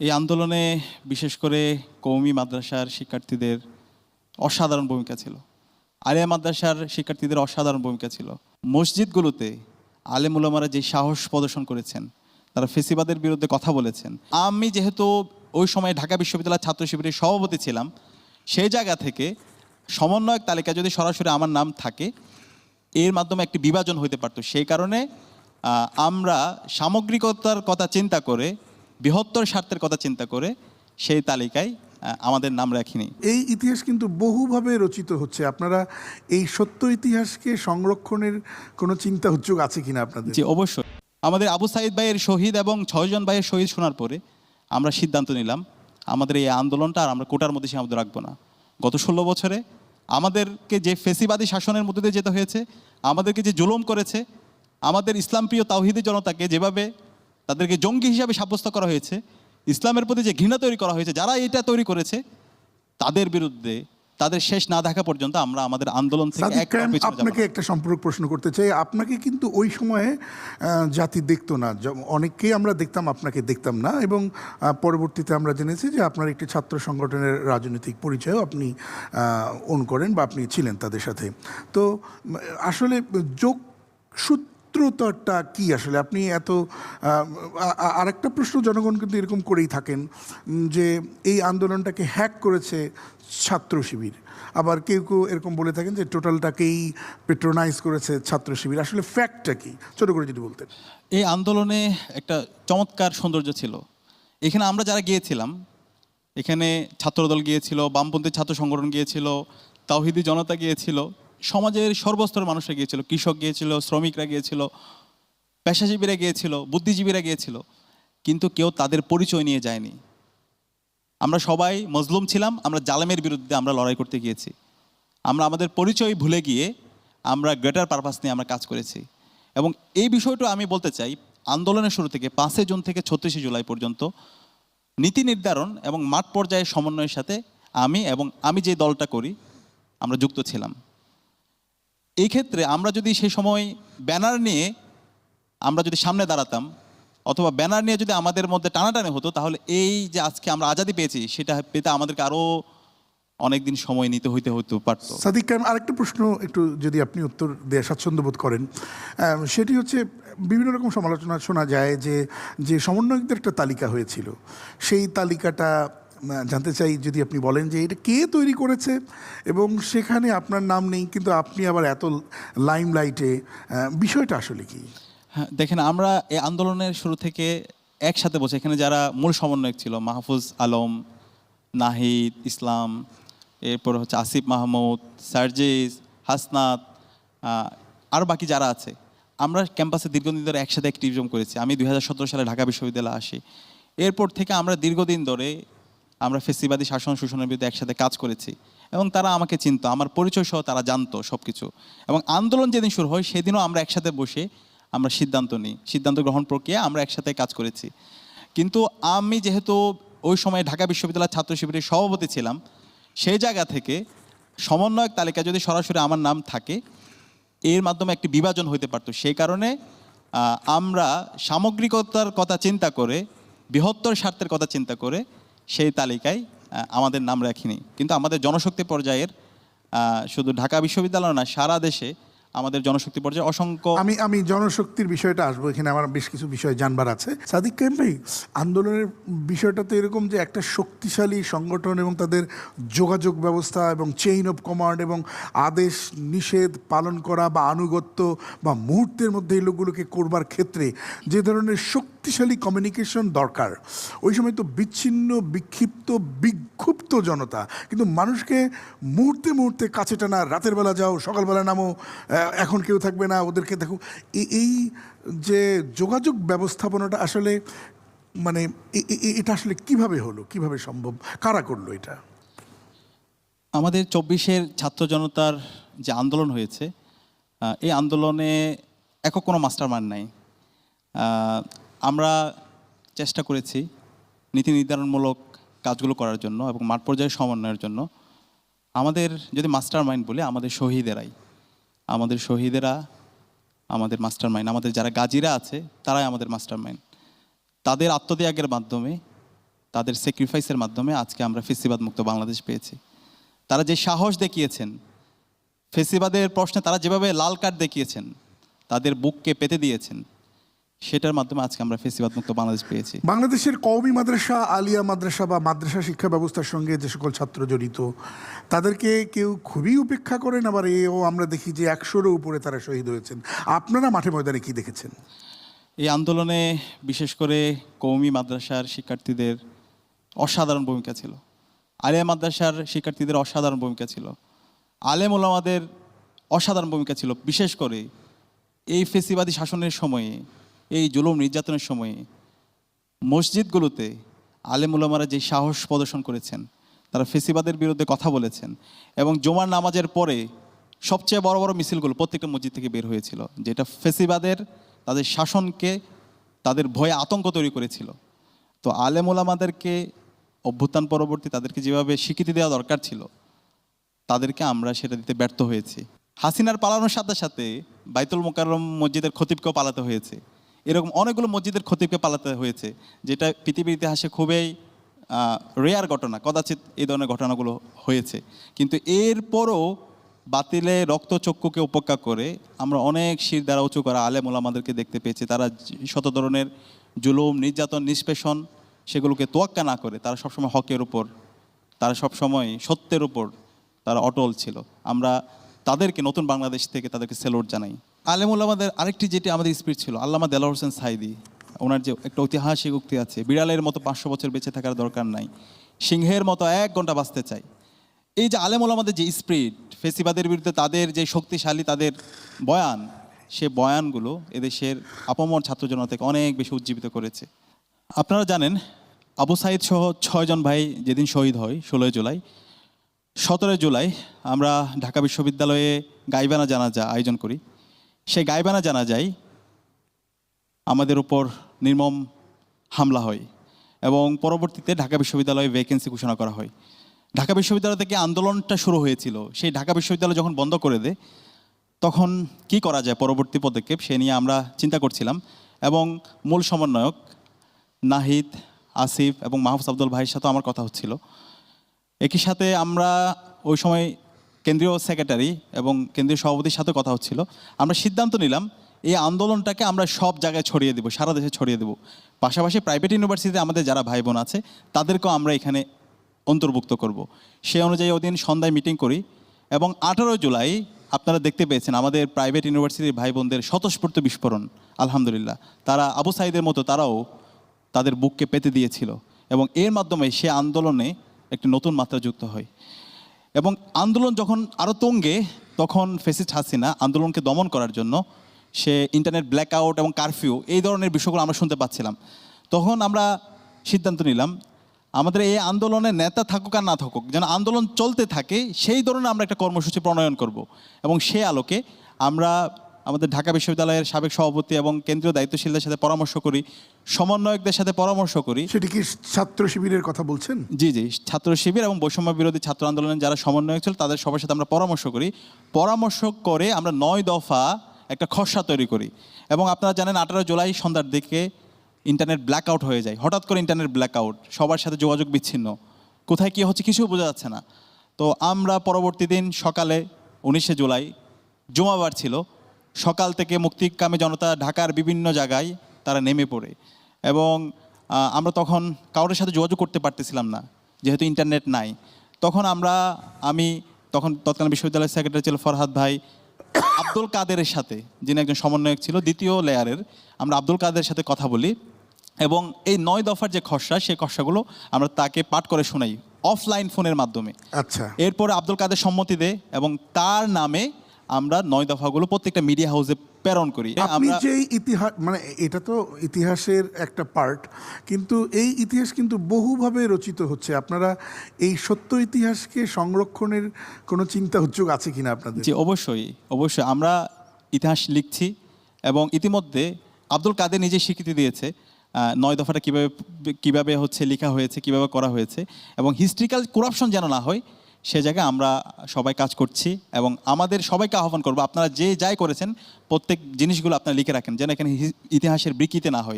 এই আন্দোলনে বিশেষ করে কৌমি মাদ্রাসার শিক্ষার্থীদের অসাধারণ ভূমিকা ছিল। আলিয়া মাদ্রাসার শিক্ষার্থীদের অসাধারণ ভূমিকা ছিল। মসজিদগুলোতে আলেম উলামারা যে সাহস প্রদর্শন করেছেন, তারা ফেসিবাদের বিরুদ্ধে কথা বলেছেন। আমি যেহেতু ওই সময় ঢাকা বিশ্ববিদ্যালয়ের ছাত্র শিবিরের সভাপতি ছিলাম, সেই জায়গা থেকে সমন্বয়ক তালিকা যদি সরাসরি আমার নাম থাকে, এর মাধ্যমে একটি বিভাজন হইতে পারতো। সেই কারণে আমরা সামগ্রিকতার কথা চিন্তা করে বৃহত্তর স্বার্থের কথা চিন্তা করে সেই তালিকায় আমাদের নাম রাখিনি। এই ইতিহাস কিন্তু বহুভাবে রচিত হচ্ছে। আপনারা এই সত্য ইতিহাসকে সংরক্ষণের কোনো চিন্তা উদ্যোগ আছে কিনা আপনাদের? জি অবশ্যই। আমাদের আবু সাইদ ভাইয়ের শহীদ এবং ছয়জন ভাইয়ের শহীদ শোনার পরে আমরা সিদ্ধান্ত নিলাম আমাদের এই আন্দোলনটা আর আমরা কোটার মধ্যে সীমাবদ্ধ রাখব না। গত ষোলো বছরে আমাদেরকে যে ফেসিবাদী শাসনের মধ্যে দিয়ে যেতে হয়েছে আমাদেরকে যে জুলুম করেছে আমাদের ইসলামপ্রিয় তাওহিদি জনতাকে যেভাবে তাদেরকে জঙ্গি হিসাবে সাব্যস্ত করা হয়েছে। ইসলামের প্রতি যে ঘৃণা তৈরি করা হয়েছে যারা এটা তৈরি করেছে তাদের বিরুদ্ধে তাদের শেষ না দেখা পর্যন্ত আমরা আমাদের আন্দোলন থেকে। আপনাকে একটা সম্পর্ক প্রশ্ন করতে চাই। আপনাকে কিন্তু ওই সময়ে জাতি দেখতো না। অনেককেই আমরা দেখতাম আপনাকে দেখতাম না। এবং পরবর্তীতে আমরা জেনেছি যে আপনার একটি ছাত্র সংগঠনের রাজনৈতিক পরিচয়ও আপনি অন করেন বা আপনি ছিলেন তাদের সাথে। তো আসলে যোগ সূত্রতাটা কি আসলে? আপনি এত আর আরেকটা প্রশ্ন জনগণ কিন্তু এরকম করেই থাকেন যে এই আন্দোলনটাকে হ্যাক করেছে ছাত্র শিবির। আবার কেউ কেউ এরকম বলে থাকেন যে টোটালটাকেই পেট্রোনাইজ করেছে ছাত্র শিবির। আসলে ফ্যাক্টটা কি? ছোট করে যদি বলতেন। এই আন্দোলনে একটা চমৎকার সৌন্দর্য ছিল। এখানে আমরা যারা গিয়েছিলাম, এখানে ছাত্রদল গিয়েছিল, বামপন্থী ছাত্র সংগঠন গিয়েছিল, তাওহিদি জনতা গিয়েছিল সমাজের সর্বস্তরের মানুষরা গিয়েছিল, কৃষক গিয়েছিল, শ্রমিকরা গিয়েছিল, পেশাজীবীরা গিয়েছিল, বুদ্ধিজীবীরা গিয়েছিল, কিন্তু কেউ তাদের পরিচয় নিয়ে যায়নি। আমরা সবাই মজলুম ছিলাম, আমরা জালেমের বিরুদ্ধে আমরা লড়াই করতে গিয়েছি। আমরা আমাদের পরিচয় ভুলে গিয়ে আমরা গ্রেটার পারপাস নিয়ে আমরা কাজ করেছি। এবং এই বিষয়টা আমি বলতে চাই, আন্দোলনের শুরু থেকে পাঁচই জুন থেকে ছত্রিশে জুলাই পর্যন্ত নীতি নির্ধারণ এবং মাঠ পর্যায়ের সমন্বয়ের সাথে আমি এবং আমি যে দলটা করি, আমরা যুক্ত ছিলাম। এই ক্ষেত্রে আমরা যদি সেই সময় ব্যানার নিয়ে আমরা যদি সামনে দাঁড়াতাম, অথবা ব্যানার নিয়ে যদি আমাদের মধ্যে টানাটানি হতো, তাহলে এই যে আজকে আমরা আজাদি পেয়েছি, সেটা পেতে আমাদেরকে আরও অনেক দিন সময় নিতে হইতে হইতে পারতো। সাদিক কায়েম, আরেকটা প্রশ্ন একটু যদি আপনি উত্তর দেওয়া স্বাচ্ছন্দ্য বোধ করেন সেটি হচ্ছে বিভিন্ন রকম সমালোচনা শোনা যায় যে যে সমন্বয়কদের একটা তালিকা হয়েছিল, সেই তালিকাটা জানতে চাই যদি আপনি বলেন যে এটা কে তৈরি করেছে এবং সেখানে আপনার নাম নেই, কিন্তু আপনি আবার এত লাইমলাইটে বিষয়টা আসলে কি? হ্যাঁ দেখেন, আমরা এই আন্দোলনের শুরু থেকে একসাথে বসে, এখানে যারা মূল সমন্বয়ক ছিল, মাহফুজ আলম, নাহিদ ইসলাম, এরপর হচ্ছে আসিফ মাহমুদ, সার্জিস, হাসনাত আরও বাকি যারা আছে, আমরা ক্যাম্পাসে দীর্ঘদিন ধরে একসাথে অ্যাক্টিভিজম করেছি। আমি দুই হাজার সতেরো সালে ঢাকা বিশ্ববিদ্যালয়ে আসি। এরপর থেকে আমরা দীর্ঘদিন ধরে আমরা ফেসিবাদী শাসন শোষণের বিরুদ্ধে একসাথে কাজ করেছি এবং তারা আমাকে চিনত, আমার পরিচয় সহ তারা জানতো সব কিছু এবং আন্দোলন যেদিন শুরু হয়, সেদিনও আমরা একসাথে বসে আমরা সিদ্ধান্ত নিই, সিদ্ধান্ত গ্রহণ প্রক্রিয়া আমরা একসাথে কাজ করেছি। কিন্তু আমি যেহেতু ওই সময় ঢাকা বিশ্ববিদ্যালয় ছাত্র শিবিরের সভাপতি ছিলাম সেই জায়গা থেকে সমন্বয়ক তালিকা যদি সরাসরি আমার নাম থাকে, এর মাধ্যমে একটি বিভাজন হইতে পারতো। সেই কারণে আমরা সামগ্রিকতার কথা চিন্তা করে, বৃহত্তর স্বার্থের কথা চিন্তা করে সেই তালিকায় আমাদের নাম রাখিনি। কিন্তু আমাদের জনশক্তি পর্যায়ের শুধু ঢাকা বিশ্ববিদ্যালয় না, সারা দেশে আমাদের জনশক্তি পর্যায়ে অসংখ্য আমি আমি জনশক্তির বিষয়টা আসব, এখানে আমার বেশ কিছু বিষয় জানবার আছে। সাদিক কাইম ভাই, আন্দোলনের বিষয়টা তো এরকম যে একটা শক্তিশালী সংগঠন এবং তাদের যোগাযোগ ব্যবস্থা এবং চেইন অফ কমান্ড এবং আদেশ নিষেধ পালন করা বা আনুগত্য বা মুহূর্তের মধ্যে এই লোকগুলোকে করবার ক্ষেত্রে যে ধরনের শক্তিশালী কমিউনিকেশন দরকার। ওই সময় তো বিচ্ছিন্ন, বিক্ষিপ্ত, বিক্ষুব্ধ জনতা। কিন্তু মানুষকে মুহূর্তে মুহূর্তে কাছে টানা, রাতের বেলা যাও, সকালবেলা নামো এখন কেউ থাকবে না, ওদেরকে দেখো। এই যে যোগাযোগ ব্যবস্থাপনাটা আসলে মানে এটা আসলে কীভাবে হলো? কীভাবে সম্ভব? কারা করল এটা? আমাদের চব্বিশের ছাত্র জনতার যে আন্দোলন হয়েছে এই আন্দোলনে একক কোনো মাস্টার মাইন্ড নাই আমরা চেষ্টা করেছি নীতি নির্ধারণমূলক কাজগুলো করার জন্য এবং মাঠ পর্যায়ে সমন্বয়ের জন্য। আমাদের যদি মাস্টার মাইন্ড বলি, আমাদের শহীদেরাই। আমাদের শহীদেরা, আমাদের মাস্টার মাইন্ড, আমাদের যারা গাজীরা আছে, তারাই আমাদের মাস্টার মাইন্ড। তাদের আত্মত্যাগের মাধ্যমে, তাদের স্যাক্রিফাইসের মাধ্যমে আজকে আমরা ফেসিবাদ মুক্ত বাংলাদেশ পেয়েছি। তারা যে সাহস দেখিয়েছেন, ফেসিবাদের প্রশ্নে তারা যেভাবে লাল কার্ড দেখিয়েছেন, তাদের বুককে পেতে দিয়েছেন সেটার মাধ্যমে আজকে আমরা ফেসিবাদ মুক্ত বাংলাদেশ পেয়েছি। বাংলাদেশের কওমি মাদ্রাসা আলিয়া মাদ্রাসা বা মাদ্রাসা শিক্ষা ব্যবস্থার সঙ্গে যে সকল ছাত্র জড়িত তাদেরকে কেউ খুবই উপেক্ষা করেন আবার এও আমরা দেখি যে একশোরও উপরে তারা শহীদ হয়েছেন। আপনারা মাঠে ময়দানে কি দেখেছেন? এই আন্দোলনে বিশেষ করে কৌমি মাদ্রাসার শিক্ষার্থীদের অসাধারণ ভূমিকা ছিল। আলিয়া মাদ্রাসার শিক্ষার্থীদের অসাধারণ ভূমিকা ছিল। আলেম ওলামাদের অসাধারণ ভূমিকা ছিল। বিশেষ করে এই ফেসিবাদী শাসনের সময়ে এই জুলুম নির্যাতনের সময়ে মসজিদগুলোতে আলেম ওলামারা যে সাহস প্রদর্শন করেছেন, তারা ফেসিবাদের বিরুদ্ধে কথা বলেছেন এবং জুমার নামাজের পরে সবচেয়ে বড় বড় মিছিলগুলো প্রত্যেকটা মসজিদ থেকে বের হয়েছিল, যেটা ফেসিবাদের তাদের শাসনকে তাদের ভয়ে আতঙ্ক তৈরি করেছিল। তো আলেম ওলামাদেরকে অভ্যুত্থান পরবর্তী তাদেরকে যেভাবে স্বীকৃতি দেওয়া দরকার ছিল, তাদেরকে আমরা সেটা দিতে ব্যর্থ হয়েছি। হাসিনার পালানোর সাথে সাথে বাইতুল মোকাররম মসজিদের খতিবকেও পালাতে হয়েছে। এরকম অনেকগুলো মসজিদের খতিবকে পালাতে হয়েছে, যেটা পৃথিবীর ইতিহাসে খুবই রেয়ার ঘটনা, কদাচিৎ এই ধরনের ঘটনাগুলো হয়েছে। কিন্তু এরপরও বাতিলে রক্তচক্ষুকে উপেক্ষা করে আমরা অনেক শির দ্বারা উঁচু করা আলেম ওলামাদেরকে দেখতে পেয়েছি। তারা শত ধরনের জুলুম, নির্যাতন, নিষ্পেষণ সেগুলোকে তোয়াক্কা না করে তারা সবসময় হকের উপর, তারা সবসময় সত্যের উপর তারা অটল ছিল। আমরা তাদেরকে, নতুন বাংলাদেশ থেকে তাদেরকে সেলুট জানাই। আলেমুল আমাদের আরেকটি যেটি আমাদের স্পিরিট ছিল, আল্লামা দেলা হোসেন সাইদি, ওনার যে একটা ঐতিহাসিক উক্তি আছে, বিড়ালের মতো পাঁচশো বছর বেঁচে থাকার দরকার নাই, সিংহের মতো এক ঘণ্টা বাঁচতে চাই। এই যে আলেমুল আমাদের যে স্পিরিট ফেসিবাদের বিরুদ্ধে তাদের যে শক্তিশালী তাদের বয়ান, সে বয়ানগুলো এদেশের আপমর ছাত্র জনতাকে অনেক বেশি উজ্জীবিত করেছে। আপনারা জানেন, আবু সাইদ সহ ছয়জন ভাই যেদিন শহীদ হয়, ষোলোই জুলাই, সতেরোই জুলাই আমরা ঢাকা বিশ্ববিদ্যালয়ে গাইবানা জানাজা আয়োজন করি। সেই গাইবানা জানা যায়, আমাদের উপর নির্মম হামলা হয় এবং পরবর্তীতে ঢাকা বিশ্ববিদ্যালয়ে ভ্যাকেন্সি ঘোষণা করা হয়। ঢাকা বিশ্ববিদ্যালয় থেকে আন্দোলনটা শুরু হয়েছিল। সেই ঢাকা বিশ্ববিদ্যালয় যখন বন্ধ করে দেয়, তখন কি করা যায় পরবর্তী পদক্ষেপ সে নিয়ে আমরা চিন্তা করছিলাম এবং মূল সমন্বয়ক নাহিদ, আসিফ এবং মাহফুজ আব্দুল ভাইয়ের সাথেও আমার কথা হচ্ছিল। একই সাথে আমরা ওই সময় কেন্দ্রীয় সেক্রেটারি এবং কেন্দ্রীয় সভাপতির সাথে কথা হচ্ছিল। আমরা সিদ্ধান্ত নিলাম, এই আন্দোলনটাকে আমরা সব জায়গায় ছড়িয়ে দেবো, সারা দেশে ছড়িয়ে দেবো। পাশাপাশি প্রাইভেট ইউনিভার্সিটিতে আমাদের যারা ভাই বোন আছে, তাদেরকেও আমরা এখানে অন্তর্ভুক্ত করব। সেই অনুযায়ী ওদিন সন্ধ্যায় মিটিং করি এবং আঠারো জুলাই, আপনারা দেখতে পেয়েছেন, আমাদের প্রাইভেট ইউনিভার্সিটির ভাই বোনদের স্বতঃস্ফূর্ত বিস্ফোরণ, আলহামদুলিল্লাহ। তারা আবু সাইদের মতো, তারাও তাদের বুককে পেতে দিয়েছিল এবং এর মাধ্যমে সে আন্দোলনে একটি নতুন মাত্রা যুক্ত হয়। এবং আন্দোলন যখন আরও তঙ্গে, তখন ফেসিস্ট হাসিনা আন্দোলনকে দমন করার জন্য সে ইন্টারনেট ব্ল্যাক আউট এবং কারফিউ এই ধরনের বিষয়গুলো আমরা শুনতে পাচ্ছিলাম। তখন আমরা সিদ্ধান্ত নিলাম, আমাদের এই আন্দোলনের নেতা থাকুক আর না থাকুক, যেন আন্দোলন চলতে থাকে, সেই ধরনের আমরা একটা কর্মসূচি প্রণয়ন করব এবং সে আলোকে আমরা আমাদের ঢাকা বিশ্ববিদ্যালয়ের সাবেক সভাপতি এবং কেন্দ্রীয় দায়িত্বশীলদের সাথে পরামর্শ করি সমন্বয়কদের সাথে পরামর্শ করি। সেটি কি ছাত্র শিবিরের কথা বলছেন? জি জি ছাত্র শিবির এবং বৈষম্য বিরোধী ছাত্র আন্দোলনের যারা সমন্বয়ক ছিল তাদের সবার সাথে আমরা পরামর্শ করি। পরামর্শ করে আমরা নয় দফা একটা খসড়া তৈরি করি এবং আপনারা জানেন আঠারো জুলাই সন্ধ্যার দিকে ইন্টারনেট ব্ল্যাক আউট হয়ে যায়। হঠাৎ করে ইন্টারনেট ব্ল্যাক আউট সবার সাথে যোগাযোগ বিচ্ছিন্ন। কোথায় কী হচ্ছে কিছুই বোঝা যাচ্ছে না। তো আমরা পরবর্তী দিন সকালে উনিশে জুলাই জুমাবার ছিল সকাল থেকে মুক্তিকামী জনতা ঢাকার বিভিন্ন জায়গায় তারা নেমে পড়ে। এবং আমরা তখন কারোর সাথে যোগাযোগ করতে পারতেছিলাম না যেহেতু ইন্টারনেট নাই। তখন আমরা আমি তখন তৎকালীন বিশ্ববিদ্যালয়ের সেক্রেটারি ছিল ফরহাদ ভাই আব্দুল কাদেরের সাথে যিনি একজন সমন্বয়ক ছিল দ্বিতীয় লেয়ারের আমরা আব্দুল কাদের সাথে কথা বলি। এবং এই নয় দফার যে খসড়া সেই খসড়াগুলো আমরা তাকে পাঠ করে শোনাই অফলাইন ফোনের মাধ্যমে। আচ্ছা। এরপরে আব্দুল কাদের সম্মতি দেয় এবং তার নামে আমরা নয় দফাগুলো প্রত্যেকটা মিডিয়া হাউসে প্রেরণ করি। আপনি যে ইতিহাস মানে এটা তো ইতিহাসের একটা পার্ট কিন্তু এই ইতিহাস কিন্তু বহুভাবে রচিত হচ্ছে। আপনারা এই সত্য ইতিহাসকে সংরক্ষণের কোনো চিন্তা উদ্যোগ আছে কিনা আপনাদের? জি অবশ্যই অবশ্যই। আমরা ইতিহাস লিখছি এবং ইতিমধ্যে আব্দুল কাদের নিজে স্বীকৃতি দিয়েছে নয় দফাটা কীভাবে কীভাবে হচ্ছে লেখা হয়েছে কীভাবে করা হয়েছে এবং হিস্ট্রিক্যাল করাপশন যেন না হয় সে জায়গায় আমরা সবাই কাজ করছি এবং আমাদের সবাইকে আহ্বান করব, আপনারা যে যাই করেছেন, প্রত্যেক জিনিসগুলো আপনারা লিখে রাখেন, যেন এখানে ইতিহাসের বিকৃতি না হয়।